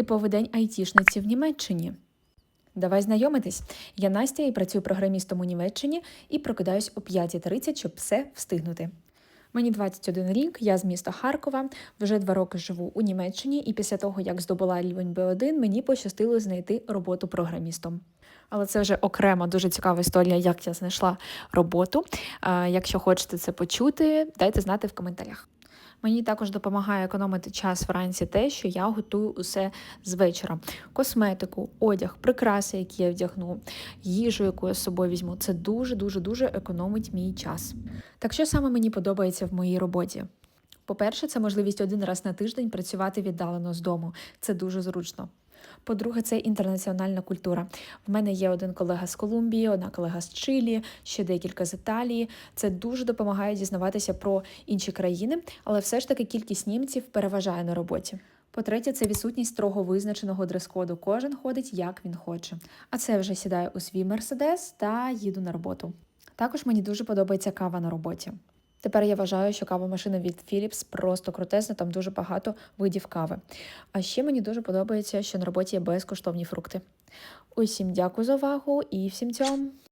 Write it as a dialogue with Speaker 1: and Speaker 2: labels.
Speaker 1: Типовий день айтішниці в Німеччині. Давай знайомитись. Я Настя і працюю програмістом у Німеччині і прокидаюсь о 5.30, щоб все встигнути. Мені 21 рік, я з міста Харкова, вже два роки живу у Німеччині, і після того, як здобула рівень B1, мені пощастило знайти роботу програмістом. Але це вже окрема дуже цікава історія, як я знайшла роботу. Якщо хочете це почути, дайте знати в коментарях. Мені також допомагає економити час вранці те, що я готую усе з вечора: косметику, одяг, прикраси, які я вдягну, їжу, яку я з собою візьму. Це дуже дуже дуже економить мій час. Так що саме мені подобається в моїй роботі? По-перше, це можливість один раз на тиждень працювати віддалено з дому. Це дуже зручно. По-друге, це інтернаціональна культура. В мене є один колега з Колумбії, одна колега з Чилі, ще декілька з Італії. Це дуже допомагає дізнаватися про інші країни, але все ж таки кількість німців переважає на роботі. По-третє, це відсутність строго визначеного дрес-коду. Кожен ходить як він хоче. А це вже сідаю у свій мерседес та їду на роботу. Також мені дуже подобається кава на роботі. Тепер я вважаю, що кавомашина від Philips просто крутезна, там дуже багато видів кави. А ще мені дуже подобається, що на роботі є безкоштовні фрукти. Усім дякую за увагу і всім цьому!